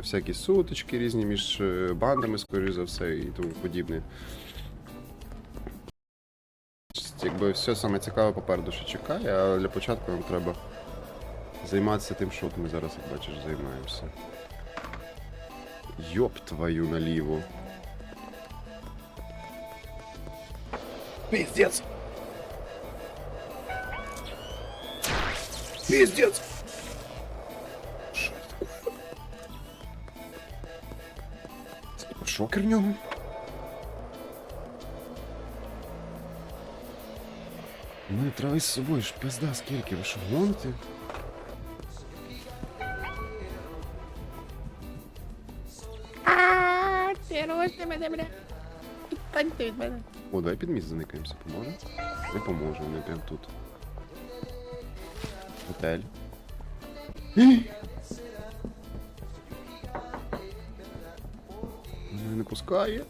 всякі сутички різні між е, бандами, скоріш за все, і тому подібне. Якби все саме цікаве попереду ще чекає, а для початку нам треба займатися тим, що ми зараз, як бачиш, займаємося. Йоп твою наліво. Пиздец! Пиздец! Що таке? Шокер в ньому? Ну, трави з собою ж пизда скільки, ви що гоните? А, мене, бля. Відстаньте від мене. О, давай під міст заникаємося, поможе? Не поможе, вони прям тут. Готель. Не пускає.